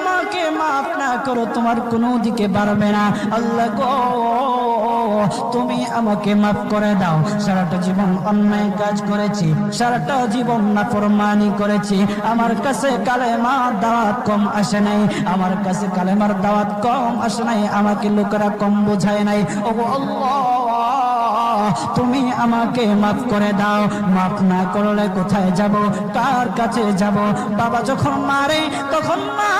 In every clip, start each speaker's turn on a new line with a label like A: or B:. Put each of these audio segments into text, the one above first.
A: আমাকে মাফ না করো, তোমার কোনো দিকে বাড়বে না। আল্লাহ গো, তুমি আমাকে মাফ করে দাও। সারাটা জীবন অন্যায় কাজ করেছি, সারাটা জীবন নাফরমানি করেছি। আমার কাছে কালেমার দাওয়াত কম আসে নাই, আমার কাছে কালেমার দাওয়াত কম আসে নাই, আমাকে লোকেরা কম বোঝায় নাই। ও তুমি আমাকে মাফ করে দাও। মাফ না করলে কোথায় যাব? কার কাছে যাব? বাবা যখন মারে, তখন মার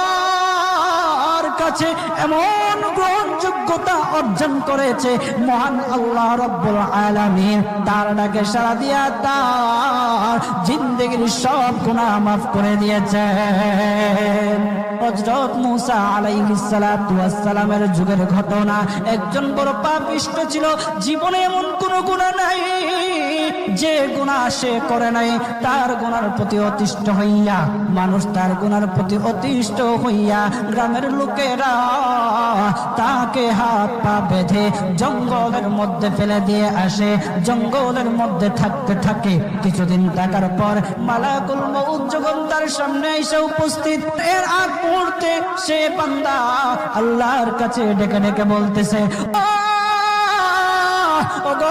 A: কাছে এমন গ্রহণযোগ্যতা অর্জন করেছে মহান আল্লাহ রব্বুল আলামিন। তার ডাকে সারা দিয়া তার জিন্দগির সব গুনাহ মাফ করে দিয়েছে যুগের ঘটনা। একজন বড় পাপিষ্ট ছিল, জীবনে এমন কোন গুনাহ নাই। যে গুনাহ সে করে নাই তার গুনার প্রতি অতিষ্ঠ হইয়া মানুষ তার গুনার প্রতি অতিষ্ঠ হইয়া গ্রামের লোকেরা তাকে হাত পা বেঁধে জঙ্গলের মধ্যে ফেলে দিয়ে আসে। জঙ্গলের মধ্যে থাকতে থাকে। কিছুদিন থাকার পর মালাকুল মউত যখন তার সামনে এসে উপস্থিত এর আগ মুহূর্তে সে বান্দা আল্লাহর কাছে ডেকে ডেকে বলতেছে "আহ, ওগো মালিক তুমি